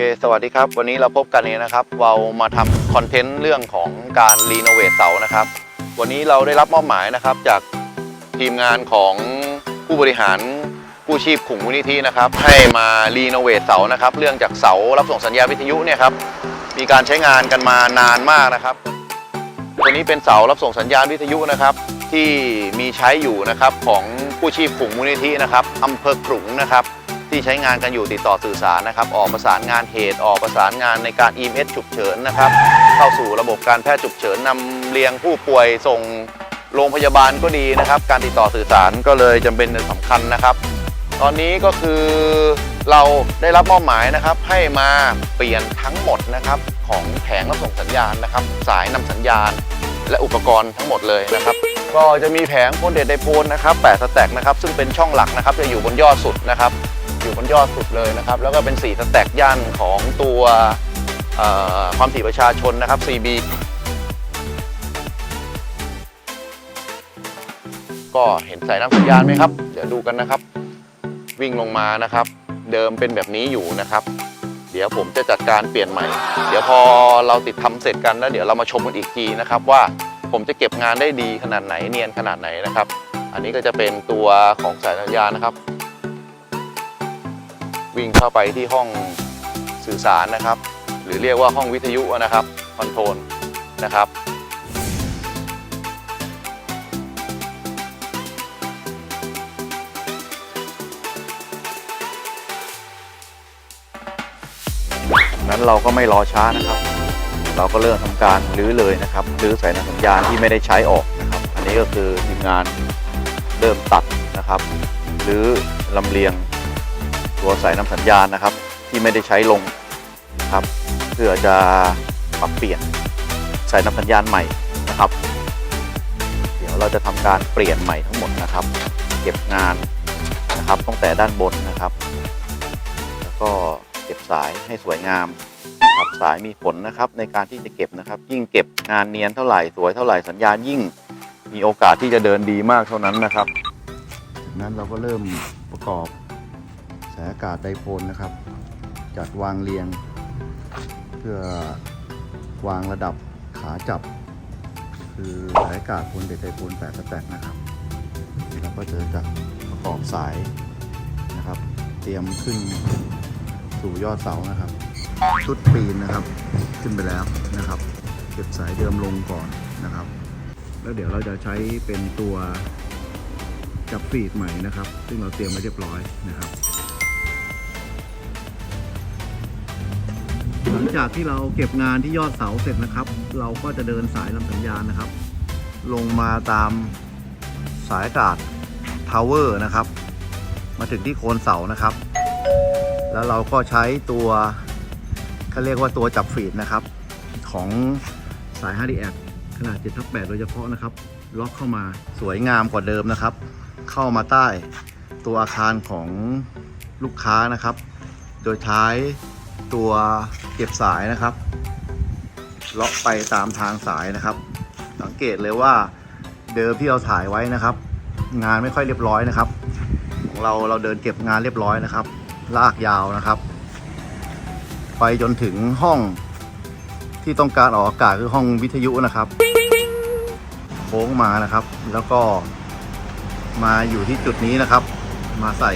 ค สวัสดีครับ วันนี้เราพบกันเองนะครับ เรามาทำคอนเทนต์เรื่องของการรีโนเวทเสานะครับ วันนี้เราได้รับมอบหมายนะครับจากทีมงานของผู้บริหารผู้ชีพขุงมูลนิธินะครับ ให้มารีโนเวทเสานะครับ เรื่องจากเสารับส่งสัญญาณวิทยุเนี่ยครับ มีการใช้งานกันมานานมากนะครับ ตัวนี้เป็นเสารับส่งสัญญาณวิทยุนะครับ ที่มีใช้อยู่นะครับของผู้ชีพขุงมูลนิธินะครับอำเภอขลุงนะครับ ที่ใช้งานกันอยู่ติดต่อสื่อสารนะครับ ออกประสานงานเหตุออกประสานงานในการ EMS ฉุกเฉินนะครับ เข้าสู่ระบบการแพทย์ฉุกเฉินนำเรียงผู้ป่วยส่งโรงพยาบาลก็ดีนะครับ การติดต่อสื่อสารก็เลยจำเป็นสำคัญนะครับ ตอนนี้ก็คือเราได้รับมอบหมายนะครับ ให้มาเปลี่ยนทั้งหมดนะครับ ของแผงรับส่งสัญญาณนะครับ สายนำสัญญาณ และอุปกรณ์ทั้งหมดเลยนะครับ ก็จะมีแผงโพลเดตไดโพลนะครับ8สแต็กนะครับซึ่งเป็นช่องหลักนะครับจะอยู่บนยอดสุดนะครับ อยู่บนยอดสุดเลยนะครับ แล้วก็เป็น4สแต็กย่านของตัวความถี่ประชาชนนะครับ CB ก็เห็นสายน้ำสัญญาณไหมครับ เดี๋ยวดูกันนะครับ วิ่งลงมานะครับ เดิมเป็นแบบนี้อยู่นะครับ เดี๋ยวผมจะจัดการเปลี่ยนใหม่ เดี๋ยวพอเราติดทำเสร็จกันแล้วเดี๋ยวเรามาชมกันอีกทีนะครับว่าผมจะเก็บงานได้ดีขนาดไหนเนียนขนาดไหนนะครับ อันนี้ก็จะเป็นตัวของสายสัญญาณนะครับ วิ่งเข้าไปที่ห้องสื่อสารนะครับ หรือเรียกว่าห้องวิทยุนะครับคอนโทรลนะครับ นั้นเราก็ไม่รอช้านะครับ เราก็เริ่มทำการรื้อเลยนะครับรื้อสายสัญญาณที่ไม่ได้ใช้ออกนะครับ อันนี้ก็คือทีมงานเริ่มตัดนะครับ หรือลำเลียง ตัวสายนำสัญญาณนะครับ ที่ไม่ได้ใช้ลงนะครับ เพื่อจะปรับเปลี่ยนสายนำสัญญาณใหม่นะครับ เดี๋ยวเราจะทำการเปลี่ยนใหม่ทั้งหมดนะครับ เก็บงานนะครับตั้งแต่ด้านบนนะครับ แล้วก็เก็บสายให้สวยงามครับสายมีผลนะครับในการที่จะเก็บนะครับ ยิ่งเก็บงานเนียนเท่าไหร่สวยเท่าไหร่สัญญาณยิ่งมีโอกาสที่จะเดินดีมากเท่านั้นนะครับ จากนั้นเราก็เริ่มประกอบ สายอากาศไดโพลนะครับ จัดวางเรียง เพื่อวางระดับขาจับ คือสายอากาศพลเด็ดไดโพลแปดสแต็กนะครับแล้วก็จะจัดประกอบสายนะครับ เตรียมขึ้นสู่ยอดเสานะครับชุดปีนนะครับ ขึ้นไปแล้วนะครับ เก็บสายเดิมลงก่อนนะครับ แล้วเดี๋ยวเราจะใช้เป็นตัวจับฟีดใหม่นะครับ ซึ่งเราเตรียมไว้เรียบร้อยนะครับ หลังจากที่เราเก็บงานที่ยอดเสาเสร็จนะครับ เราก็จะเดินสายลำสัญญาณนะครับ ลงมาตามสายอากาศทาวเวอร์นะครับ มาถึงที่โคนเสานะครับ แล้วเราก็ใช้ตัวเขาเรียกว่าตัวจับฟีดนะครับ ของสาย 5D ขนาด7ทับ8โดยเฉพาะนะครับ ล็อกเข้ามาสวยงามกว่าเดิมนะครับ เข้ามาใต้ตัวอาคารของลูกค้านะครับ โดยใช้ ตัวเก็บสายนะครับเลาะไปตามทางสายนะครับ สังเกตเลยว่าเดิมที่เราถ่ายไว้นะครับ งานไม่ค่อยเรียบร้อยนะครับ ของเราเราเดินเก็บงานเรียบร้อยนะครับ ลากยาวนะครับ ไปจนถึงห้องที่ต้องการออกอากาศคือห้องวิทยุนะครับโค้งมานะครับ แล้วก็มาอยู่ที่จุดนี้นะครับ มาใส่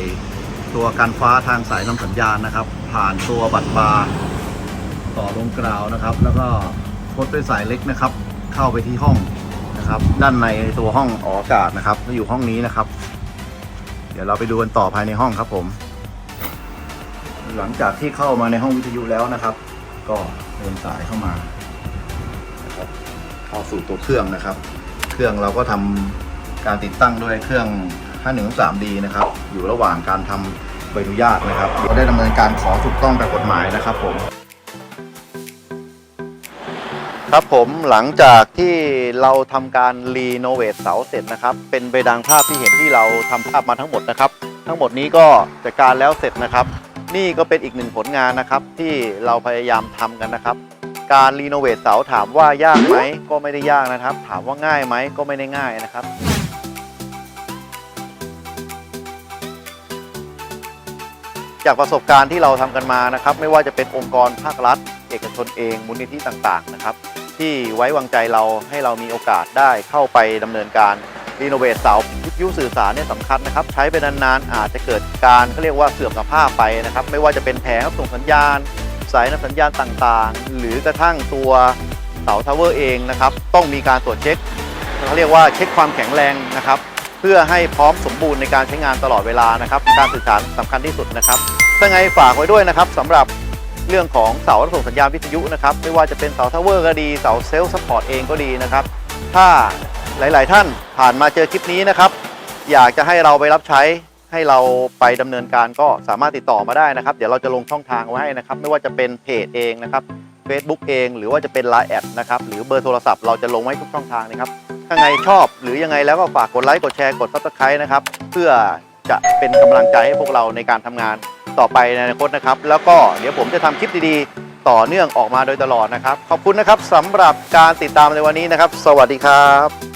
ตัวกันฟ้าทางสายนำสัญญาณนะครับ ผ่านตัวบัตรบาร์ต่อลงกราวนะครับ แล้วก็พดด้วยสายเล็กนะครับ เข้าไปที่ห้องนะครับ ด้านในตัวห้องออกอากาศนะครับก็อยู่ห้องนี้นะครับ เดี๋ยวเราไปดูกันต่อภายในห้องครับผม หลังจากที่เข้ามาในห้องวิทยุแล้วนะครับ ก็เดินสายเข้ามานะครับเข้าสู่ตัวเครื่องนะครับ เครื่องเราก็ทำการติดตั้งด้วยเครื่อง 513D นะครับอยู่ระหว่างการทำใบอนุญาตนะครับเราได้ดำเนินการขอถูกต้องตามกฎหมายนะครับผมครับผมหลังจากที่เราทำการรีโนเวทเสาเสร็จนะครับ เป็นไปดังภาพที่เห็นที่เราทำภาพมาทั้งหมดนะครับ ทั้งหมดนี้ก็จัดการแล้วเสร็จนะครับ นี่ก็เป็นอีกหนึ่งผลงานนะครับ ที่เราพยายามทำกันนะครับ การรีโนเวทเสาถามว่ายากไหมก็ไม่ได้ยากนะครับ ถามว่าง่ายไหมก็ไม่ได้ง่ายนะครับ จากประสบการณ์ที่เราทำกันมานะครับ ไม่ว่าจะเป็นองค์กรภาครัฐ เอกชนเองมูลนิธิต่างๆนะครับ ที่ไว้วางใจเราให้เรามีโอกาสได้เข้าไปดำเนินการรีโนเวทเสาวิทยุสื่อสารเนี่ยสำคัญนะครับ ใช้ไปนานๆอาจจะเกิดการเขาเรียกว่าเสื่อมสภาพไปนะครับ ไม่ว่าจะเป็นแผงรับส่งสัญญาณ สายนำสัญญาณต่างๆ หรือกระทั่งตัวเสาทาวเวอร์เองนะครับ ต้องมีการตรวจเช็คเขาเรียกว่าเช็คความแข็งแรงนะครับ เพื่อให้พร้อมสมบูรณ์ในการใช้งานตลอดเวลานะครับ การสื่อสารสำคัญที่สุดนะครับ ถ้าไงฝากไว้ด้วยนะครับสำหรับเรื่องของเสารับส่งสัญญาณวิทยุนะครับไม่ว่าจะเป็นเสาทาวเวอร์ก็ดีเสาเซลล์ซัพพอร์ตเองก็ดีนะครับถ้าหลาย ๆ ท่านผ่านมาเจอคลิปนี้นะครับ อยากจะให้เราไปรับใช้ให้เราไปดำเนินการก็สามารถติดต่อมาได้นะครับ เดี๋ยวเราจะลงช่องทางไว้ให้นะครับ ไม่ว่าจะเป็นเพจเองนะครับ Facebook เอง หรือว่าจะเป็น Line แอดนะครับหรือเบอร์โทรศัพท์เราจะลงไว้ทุกช่องทางนะครับถ้าไงชอบหรือยังไงแล้วก็ฝากกดไลค์กดแชร์กด Subscribe นะครับเพื่อจะเป็นกำลังใจให้พวกเราในการทำงาน ต่อไปในอนาคตนะครับ แล้วก็เดี๋ยวผมจะทำคลิปดีๆ ต่อเนื่องออกมาโดยตลอดนะครับ ขอบคุณนะครับสำหรับการติดตามในวันนี้นะครับ สวัสดีครับ